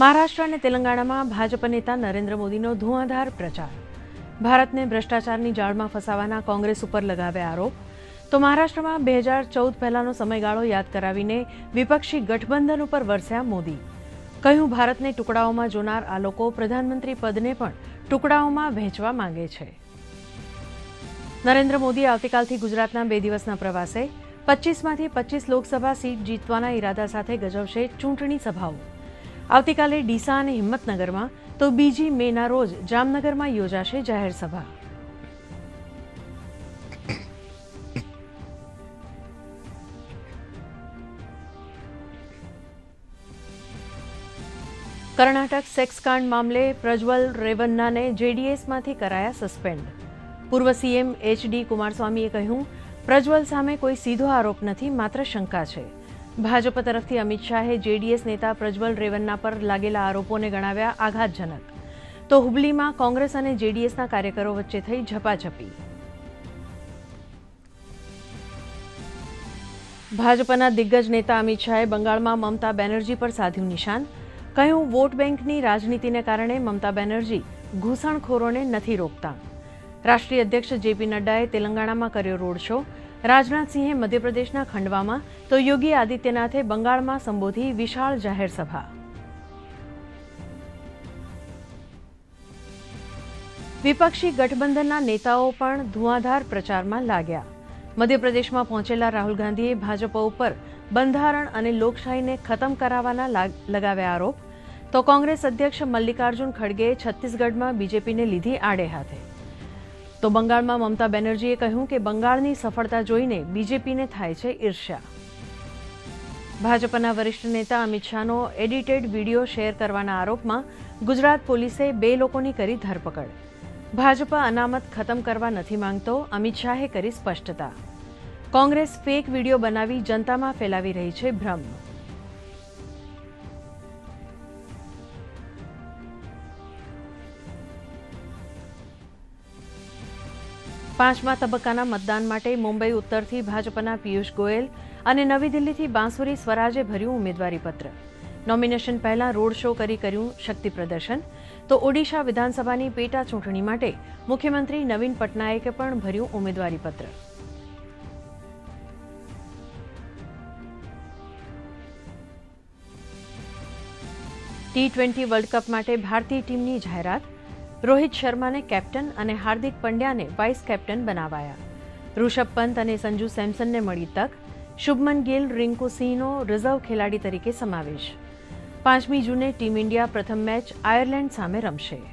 મહારાષ્ટ્ર અને તેલંગાણામાં ભાજપ નેતા નરેન્દ્ર મોદીનો ધુઆંધાર પ્રચાર. ભારતને ભ્રષ્ટાચારની જાળમાં ફસાવાના કોંગ્રેસ ઉપર લગાવ્યા આરોપ. તો મહારાષ્ટ્રમાં બે હજાર ચૌદ પહેલાનો સમયગાળો યાદ કરાવીને વિપક્ષી ગઠબંધન ઉપર વરસ્યા મોદી. કહ્યું, ભારતને ટુકડાઓમાં જોનાર આ લોકો પ્રધાનમંત્રી પદને પણ ટુકડાઓમાં વહેંચવા માંગે છે. નરેન્દ્ર મોદી આવતીકાલથી ગુજરાતના બે દિવસના પ્રવાસે. પચીસમાંથી પચીસ લોકસભા સીટ જીતવાના ઈરાદા સાથે ગજવશે ચૂંટણી સભાઓ. આવતીકાલે ડીસા અને હિંમતનગરમાં તો બીજી મેના રોજ જામનગરમાં યોજાશે જાહેર કર્ણાટક સેક્સકાંડ મામલે પ્રજ્વલ રેવન્નાને જેડીએસમાંથી કરાયા સસ્પેન્ડ. પૂર્વ સીએમ એચડી કુમારસ્વામીએ કહ્યું, પ્રજ્વલ સામે કોઈ સીધો આરોપ નથી, માત્ર શંકા છે. ભાજપ તરફથી અમિત શાહે જેડીએસ નેતા પ્રજ્વલ રેવન્ના પર લાગેલા આરોપોને ગણાવ્યા આઘાતજનક. તો હુબલીમાં કોંગ્રેસ અને જેડીએસના કાર્યકરો વચ્ચે થઈ ઝપાઝપી. ભાજપના દિગ્ગજ નેતા અમિત શાહે બંગાળમાં મમતા બેનર્જી પર સાધ્યું નિશાન. કહ્યું, વોટ બેંકની રાજનીતિને કારણે મમતા બેનર્જી ઘૂસણખોરોને નથી રોકતા. રાષ્ટ્રીય અધ્યક્ષ જેપી નડ્ડાએ તેલંગાણામાં કર્યો રોડ શો. રાજનાથસિંહે મધ્યપ્રદેશના ખંડવામાં તો યોગી આદિત્યનાથે બંગાળમાં સંબોધી વિશાળ જાહેર સભા. વિપક્ષી ગઠબંધનના નેતાઓ પણ ધુઆંધાર પ્રચારમાં લાગ્યા. મધ્યપ્રદેશમાં પહોંચેલા રાહુલ ગાંધીએ ભાજપ ઉપર બંધારણ અને લોકશાહીને ખતમ કરાવવાના લાગ- લગાવ્યા આરોપ. તો કોંગ્રેસ અધ્યક્ષ મલ્લિકાર્જુન ખડગેએ છત્તીસગઢમાં બીજેપીને લીધી આડે હાથે તો બંગાળમાં મમતા બેનર્જીએ કહ્યું કે બંગાળની સફળતા જોઈને બીજેપીને થાય છે ઈર્ષ્યા. ભાજપના વરિષ્ઠ નેતા અમિત શાહનો એડિટેડ વીડિયો શેર કરવાના આરોપમાં ગુજરાત પોલીસે બે લોકોની કરી ધરપકડ. ભાજપ અનામત ખતમ કરવા નથી માંગતો, અમિત શાહે કરી સ્પષ્ટતા. કોંગ્રેસ ફેક વીડિયો બનાવી જનતામાં ફેલાવી રહી છે ભ્રમ. પાંચમા તબક્કાના મતદાન માટે મુંબઈ ઉત્તરથી ભાજપના પિયુષ ગોયલ અને નવી દિલ્હીથી બાંસુરી સ્વરાજે ભર્યું ઉમેદવારી પત્ર નોમિનેશન પહેલા રોડ શો કરી કર્યું શક્તિ પ્રદર્શન. તો ઓડિશા વિધાનસભાની પેટા ચૂંટણી માટે મુખ્યમંત્રી નવીન પટનાયકે પણ ભર્યું ઉમેદવારી પત્ર ટી ટ્વેન્ટી વર્લ્ડ કપ માટે ભારતીય ટીમની જાહેરાત. રોહિત શર્માને કેપ્ટન અને હાર્દિક પંડ્યાને વાઇસ કેપ્ટન બનાવાયા. ઋષભ પંત અને સંજુ સેમસનને મળી તક. શુભમન ગિલ, રિંકુ સિંહનો રિઝર્વ ખેલાડી તરીકે સમાવેશ. પાંચમી જૂને ટીમ ઇન્ડિયા પ્રથમ મેચ આયર્લેન્ડ સામે રમશે.